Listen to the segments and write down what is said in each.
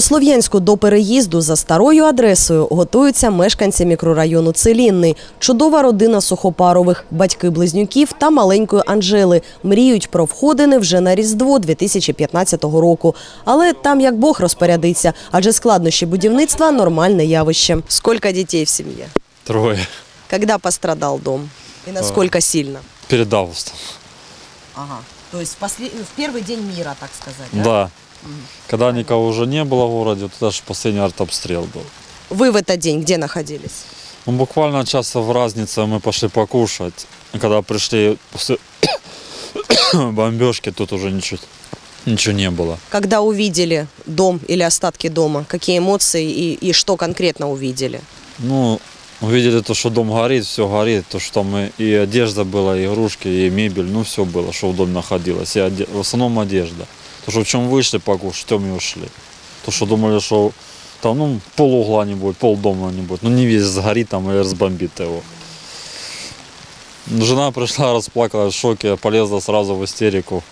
У Слов'янську до переїзду за старою адресою готуються мешканці мікрорайону Целінний. Чудова родина сухопарових, батьки близнюків та маленької Анжели мріють про входини вже на Різдво 2015 року. Але там як Бог розпорядиться, адже складнощі будівництва нормальне явище. Скільки дітей в сім'ї? Трое. Когда пострадал дом? И насколько сильно? Перед августом. Ага. То есть в, в первый день мира, так сказать, Да. Когда никого уже не было в городе, вот это же последний артобстрел был. Вы в этот день где находились? Ну, буквально часа в разнице мы пошли покушать. И когда пришли после бомбежки, тут уже ничего, ничего не было. Когда увидели дом или остатки дома, какие эмоции и, и что конкретно увидели? Ну, увидели то, что дом горит, все горит, то, что мы и одежда была, и игрушки, и мебель, ну все было, что в доме находилось. И оде- в основном одежда. То, что в чем вышли покушать, в том и ушли. То, что думали, что там, ну, пол угла не будет, пол дома не будет. Ну, не весь сгорит там или разбомбит его. Жена пришла, расплакалась в шоке, полезла сразу в истерику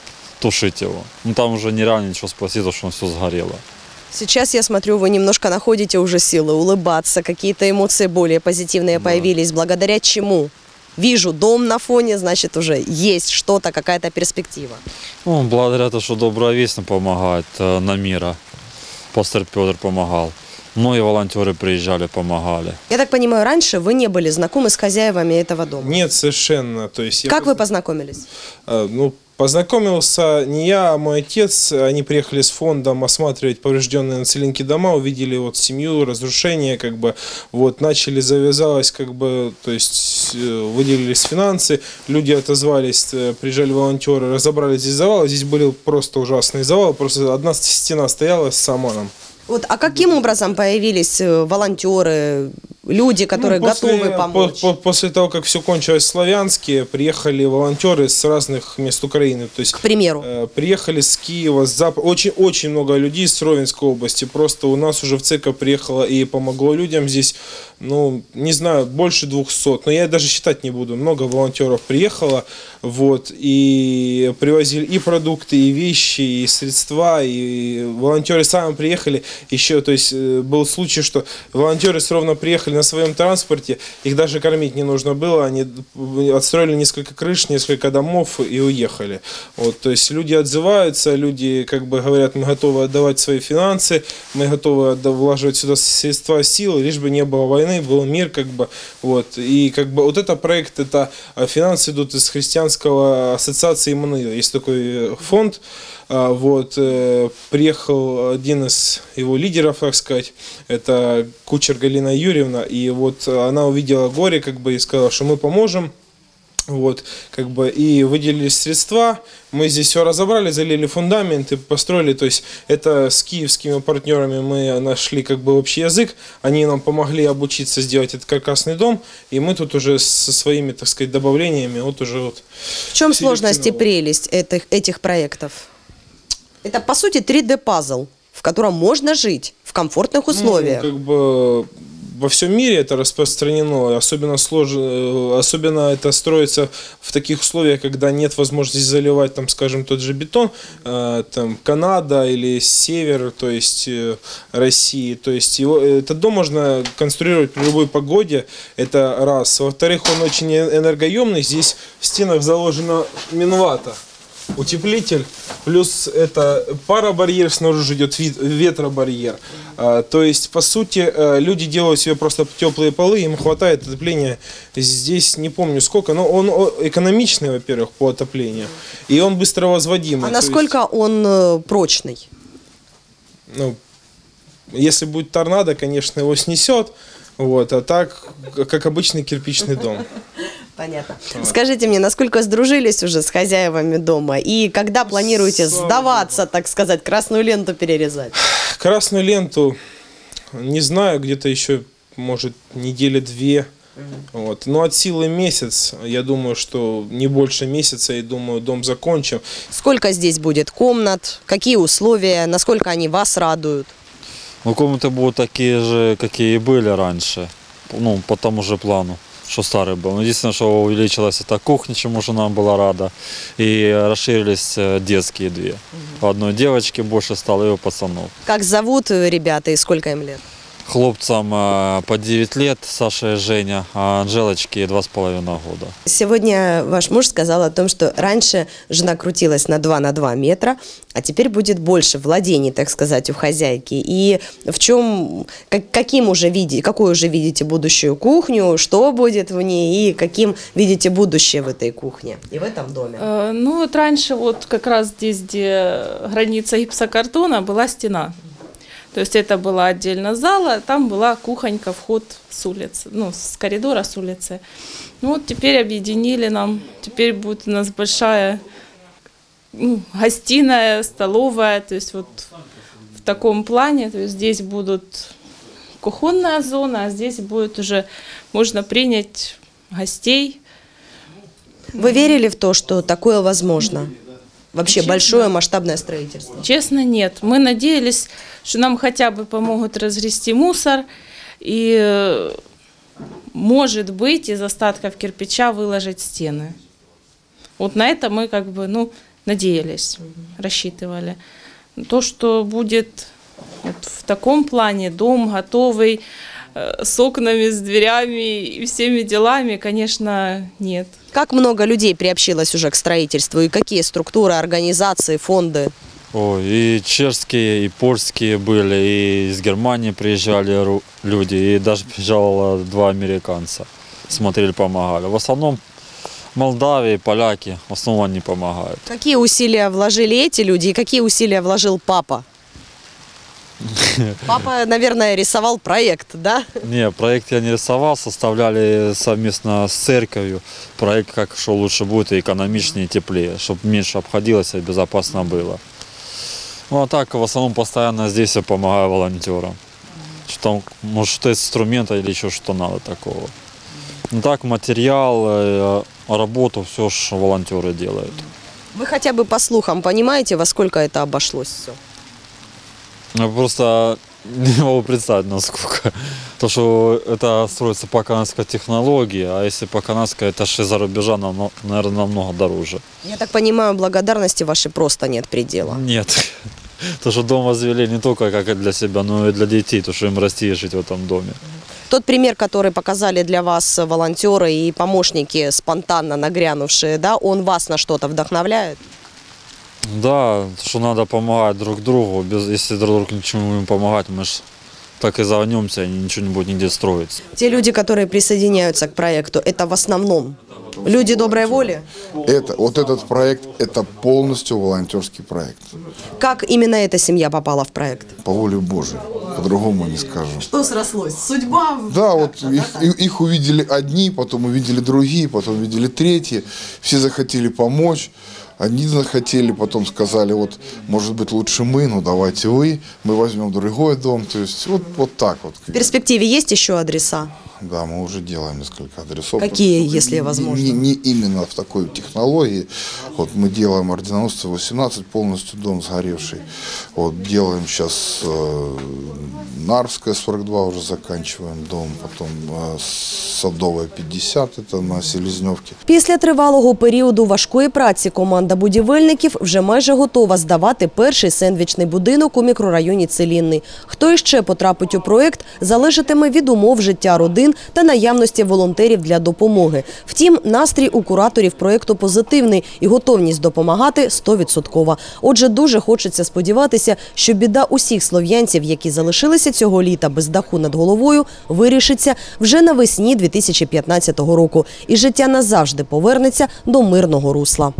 тушить его. Ну, там уже нереально ничего спасти, то, что все сгорело. Сейчас я смотрю, вы немножко находите уже силы улыбаться, какие-то эмоции более позитивные Да. появились. Благодаря чему? Вижу дом на фоне, значит уже есть что-то, какая-то перспектива. Ну, благодаря тому, что Добрая Весть нам помогает э, на мира. Пастор Петр помогал. Многие волонтеры приезжали, помогали. Я так понимаю, раньше вы не были знакомы с хозяевами этого дома. Нет, совершенно. То есть я Как вы позна- познакомились? А, Ну, познакомился не я, а мой отец. Они приехали с фондом осматривать поврежденные на целинке дома, увидели вот семью, разрушения, как бы, вот, начали, завязалось, как бы, то есть э, выделились финансы, люди отозвались, э, приезжали волонтеры, разобрали здесь завал, здесь были просто ужасный завал, просто одна стена стояла с саманом. Вот, а каким образом появились э, волонтеры, люди, которые Ну, после- готовы помочь? по- по- после того, как все кончилось в Славянске, приехали волонтеры с разных мест Украины. То есть К примеру. Э, Приехали с Киева, с Зап... очень, очень много людей с Ровенской области. Просто у нас уже в ЦЕКа приехало и помогло людям здесь, ну, не знаю, больше 200. Но я даже считать не буду. Много волонтеров приехало, вот, и привозили и продукты, и вещи, и средства, и волонтеры сами приехали. Еще, то есть, э, был случай, что волонтеры с Ровно приехали на своем транспорте, их даже кормить не нужно было, они отстроили несколько крыш, несколько домов и уехали. Вот, то есть люди отзываются, люди как бы говорят, мы готовы отдавать свои финансы, мы готовы влаживать сюда средства, силы, лишь бы не было войны, был мир, как бы, вот. И как бы вот это проект, это а, финансы идут из христианского ассоциации Иммануил. Есть такой э, фонд, вот, э, приехал один из его лидеров, так сказать, это кучер Галина Юрьевна, и вот она увидела горе, как бы, и сказала, что мы поможем, вот, как бы, и выделили средства, мы здесь все разобрали, залили фундамент и построили, то есть это с киевскими партнерами мы нашли как бы общий язык, они нам помогли обучиться сделать этот каркасный дом, и мы тут уже со своими, так сказать, добавлениями, вот уже вот В чем сложность и прелесть этих, этих проектов? Это, по сути, 3D-пазл, в котором можно жить в комфортных условиях. Ну, как бы во всем мире это распространено, особенно сложно, э, особенно это строится в таких условиях, когда нет возможности заливать, там, скажем, тот же бетон, э, там Канада или север, то есть э, России, то есть его, этот дом можно конструировать при любой погоде, это раз. Во-вторых, он очень энергоемный, здесь в стенах заложена минвата утеплитель, плюс это паробарьер, снаружи идет ветробарьер. А, то есть, по сути, э, люди делают себе просто теплые полы, им хватает отопления. Здесь не помню сколько, но он экономичный, во-первых, по отоплению, и он быстро возводимый. А То есть, насколько он э, прочный? ну, если будет торнадо, конечно, его снесет. Вот, а так, как обычный кирпичный дом. Понятно. Скажите мне, насколько сдружились уже с хозяевами дома? И когда планируете Слава сдаваться, так сказать, красную ленту перерезать? Красную ленту, не знаю, где-то еще, может, недели две. Вот. Но от силы месяц, я думаю, что не больше месяца, и думаю, дом закончим. Сколько здесь будет комнат? Какие условия? Насколько они вас радуют? Ну, комнаты будут такие же, какие и были раньше. Ну, по тому же плану. Что старый был. Но единственное, что увеличилась эта кухня, чему жена была рада. И расширились э, детские две. У одной девочки больше стало, и у пацанов. Как зовут э, ребята и сколько им лет? Хлопцам э, по 9 лет, Саша и Женя, а Анжелочке 2,5 года. Сегодня ваш муж сказал о том, что раньше жена крутилась на 2 на 2 метра, а теперь будет больше владений, так сказать, у хозяйки. И в чем, как- каким уже видите, какую уже видите будущую кухню, что будет в ней и каким видите будущее в этой кухне и в этом доме? Э, Ну вот раньше вот как раз здесь, где граница гипсокартона, была стена. То есть это была отдельно зала, там была кухонька, вход с улицы, ну, с коридора с улицы. Ну вот теперь объединили нам, теперь будет у нас большая ну, гостиная, столовая, то есть вот в таком плане, то есть здесь будут кухонная зона, а здесь будет уже можно принять гостей, Вы верили в то, что такое возможно? Вообще Честно? большое масштабное строительство. Честно, нет. Мы надеялись, что нам хотя бы помогут разгрести мусор и, может быть, из остатков кирпича выложить стены. Вот на это мы как бы, ну, надеялись, рассчитывали. То, что будет вот в таком плане дом готовый, с окнами, с дверями и всеми делами, конечно, нет. Как много людей приобщилось уже к строительству и какие структуры, организации, фонды? Ой, и чешские, и польские были, и из Германии приезжали люди, и даже приезжало два американца. Смотрели, помогали. В основном Молдавии, поляки, в основном они помогают. Какие усилия вложили эти люди и какие усилия вложил папа? Папа, наверное, рисовал проект, да? Не, проект я не рисовал, составляли совместно с церковью. Проект, как что лучше будет, и экономичнее, и теплее, чтобы меньше обходилось и безопасно было. Ну а так, в основном постоянно здесь я помогаю волонтерам. Что там, может, что инструмента или еще что надо такого. Ну так, материал, э, работу, все ж волонтеры делают. Вы хотя бы по слухам понимаете, во сколько это обошлось все? Я просто не могу представить, насколько. То, что это строится по канадской технологии, а если по канадской, это же за рубежа, наверное, намного дороже. Я так понимаю, благодарности вашей просто нет предела. Нет. То, что дом возвели не только как и для себя, но и для детей, то, что им расти и жить в этом доме. Тот пример, который показали для вас волонтеры и помощники, спонтанно нагрянувшие, да, он вас на что-то вдохновляет? Да, что надо помогать друг другу. Без, если друг другу ничему не будем помогать, мы же так и загнемся, и ничего не будет нигде строиться. Те люди, которые присоединяются к проекту, это в основном люди доброй воли? Это, вот этот проект, это полностью волонтерский проект. Как именно эта семья попала в проект? По воле Божией. По-другому не скажу. Что срослось? Судьба? Да, вот их, их увидели одни, потом увидели другие, потом увидели третьи. Все захотели помочь. Одни захотели, потом сказали, вот, может быть, лучше мы, ну давайте вы, мы возьмем другой дом. То есть вот, вот так вот. В перспективе есть еще адреса? Да, мы уже делаем несколько адресов. Какие, если Не- возможно? Не, не именно в такой технологии. Вот мы делаем орденоносство 18, полностью дом сгоревший. Вот делаем сейчас э, Нарвская 42 уже заканчиваем дом, потом э, Садовая 50, это на Селезневке. Після тривалого періоду важкої праці команда будівельників вже майже готова здавати перший сендвічний будинок у мікрорайоні Целінний. Хто іще потрапить у проект, залежатиме від умов життя родин та наявності волонтерів для допомоги. Втім, настрій у кураторів проекту позитивний і готовність допомагати 100%. Отже, дуже хочеться сподіватися, що біда усіх слов'янців, які залишилися цього літа без даху над головою, вирішиться вже навесні 2015 року, і життя назавжди повернеться до мирного русла.